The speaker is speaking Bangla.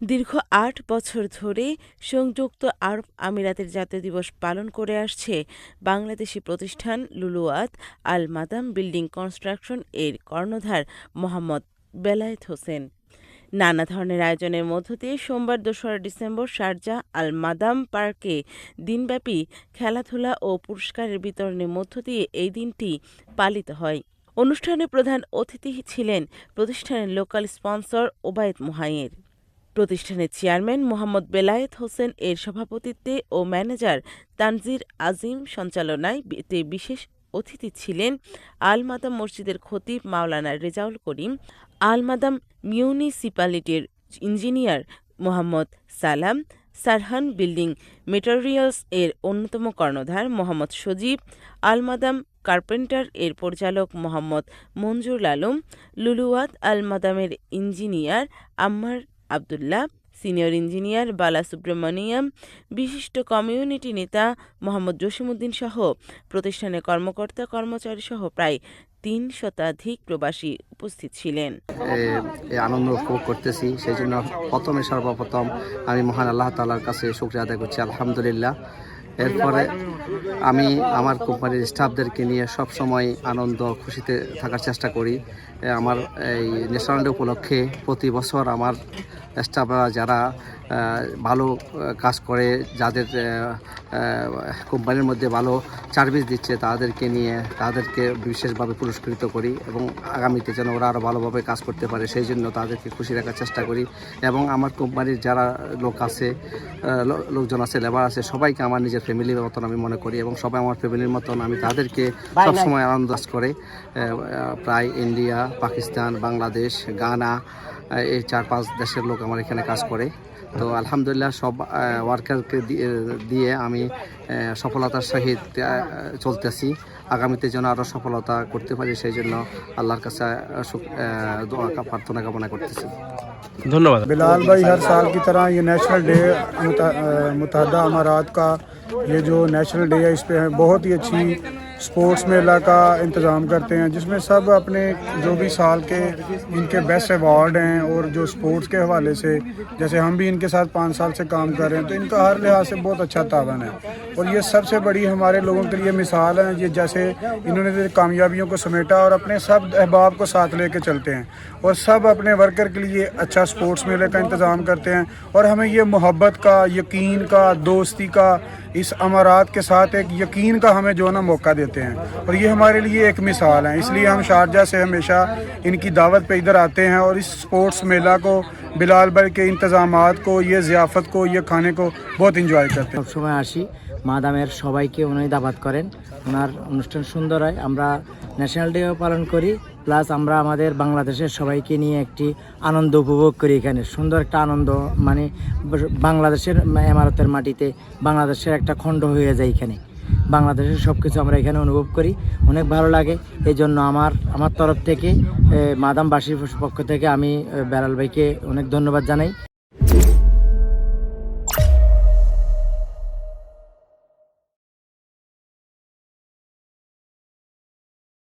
দীর্ঘ আট বছর ধরে সংযুক্ত আরব আমিরাতের জাতীয় দিবস পালন করে আসছে বাংলাদেশি প্রতিষ্ঠান Luluat Al Madam building construction এর কর্ণধার মোহাম্মদ বেলায়েত হোসেন। নানা ধরনের আয়োজনের মধ্য দিয়ে সোমবার দোসরা ডিসেম্বর শারজা আল মাদাম পার্কে দিনব্যাপী খেলাধুলা ও পুরস্কারের বিতরণের মধ্য দিয়ে এই দিনটি পালিত হয়। অনুষ্ঠানে প্রধান অতিথি ছিলেন প্রতিষ্ঠানের লোকাল স্পন্সর ওবায়েদ মুহাইয়ের। প্রতিষ্ঠানের চেয়ারম্যান মোহাম্মদ বেলায়েত হোসেন এর সভাপতিত্বে ও ম্যানেজার তানজির আজিম সঞ্চালনায় বিশেষ অতিথি ছিলেন আল মাদাম মসজিদের খতিব মাওলানা Rezaul Karim, Al Madam মিউনিসিপ্যালিটির engineer Mohammad Salam, Sarhan building materials এর অন্যতম কর্ণধার Mohammad Sajib, Al Madam carpenter এর পরিচালক মোহাম্মদ মঞ্জুর আলম লুলুয়াত আল মাদামের engineer Ammar Abdullah, senior engineer বালা সুব্রমণিয়াম বিশিষ্ট কমিউনিটি নেতা মোহাম্মদ জসিমউদ্দিন সহ প্রতিষ্ঠানের কর্মকর্তা কর্মচারী সহ প্রায় তিন শতাধিক প্রবাসী উপস্থিত ছিলেন। আনন্দ উপভোগ করতেছি সেই জন্য প্রথমে সর্বপ্রথম আমি মহান আল্লাহ তালার কাছে শুক্রিয়া আদায় করছি, আলহামদুলিল্লাহ। এরপরে আমি আমার কোম্পানির স্টাফদেরকে নিয়ে সব সময় আনন্দ, খুশিতে থাকার চেষ্টা করি। আমার এই ন্যাশনাল ডে উপলক্ষে প্রতি বছর আমার স্টাফরা যারা ভালো কাজ করে যাদের কোম্পানির মধ্যে ভালো সার্ভিস দিচ্ছে তাদেরকে নিয়ে তাদেরকে বিশেষভাবে পুরস্কৃত করি এবং আগামীতে যেন ওরা আরও ভালোভাবে কাজ করতে পারে সেই জন্য তাদেরকে খুশি রাখার চেষ্টা করি এবং আমার কোম্পানির যারা লোক আছে লোকজন আছে লেবার আছে সবাইকে আমার নিজের ফ্যামিলির মতন আমি মনে করি এবং সবাই আমার ফ্যামিলির মতন আমি তাদেরকে সবসময় আনন্দ করে প্রায় ইন্ডিয়া পাকিস্তান বাংলাদেশ গানা এই চার পাঁচ দেশের লোক আমার এখানে কাজ করে তো আলহামদুলিল্লাহ সব ওয়ার্কারকে দিয়ে আমি আহ, সফলতার সহিত আহ, চলতেছি আগামীতে যেন আরও সফলতা করতে পারি সেই জন্য আল্লাহর কাছে আহ, শুক- আহ, দোয়া কা- প্রার্থনা কামনা করতেছি ধন্যবাদ बिलाल भाई हर साल की तरह ये नेशनल डे मुतहदा अमारात का ये जो नेशनल डे है इस पे बहुत ही अच्छी سپورٹس میلہ کا انتظام کرتے ہیں، جس میں سب اپنے جو بھی سال کے ان کے بیسٹ ایوارڈ ہیں اور جو سپورٹس کے حوالے سے جیسے ہم بھی ان کے ساتھ پانچ سال سے کام کر رہے ہیں، تو ان کا ہر لحاظ سے بہت اچھا تعاون ہے۔ اور یہ سب سے بڑی ہمارے لوگوں کے لیے مثال ہیں، یہ جیسے انہوں نے کامیابیوں کو سمیٹا اور اپنے سب احباب کو ساتھ لے کے چلتے ہیں۔ اور سب اپنے ورکر کے لیے اچھا سپورٹس میلے کا انتظام کرتے ہیں۔ اور ہمیں یہ محبت کا، یقین کا، دوستی کا، اس امارات کے ساتھ ایک یقین کا ہمیں جو نا موقع دیتا देते हैं और ये हमारे लिए एक मिसाल है इसलिए हम शारजा से हमेशा इनकी दावत पे इधर आते हैं और इस स्पोर्ट्स मेला को बिलाल भाई के इंतज़ाम को ये ज़ियाफ़त को ये खाने को बहुत इंजॉय करते हैं সবসময় আসি মাদামের সবাইকে উনি দাবাত করেন ওনার অনুষ্ঠান সুন্দর হয় আমরা ন্যাশনাল ডেও পালন করি প্লাস আমরা আমাদের বাংলাদেশের সবাইকে নিয়ে একটি আনন্দ উপভোগ করি এখানে সুন্দর একটা আনন্দ মানে বাংলাদেশের এমারতের মাটিতে বাংলাদেশের একটা খণ্ড হয়ে যায় এখানে বাংলাদেশের সব কিছু আমরা এখানে অনুভব করি। অনেক ভালো লাগে। এই জন্য আমার আমার তরফ থেকে মাদাম বাসির পক্ষ থেকে আমি বেড়াল ভাইকে অনেক ধন্যবাদ জানাই।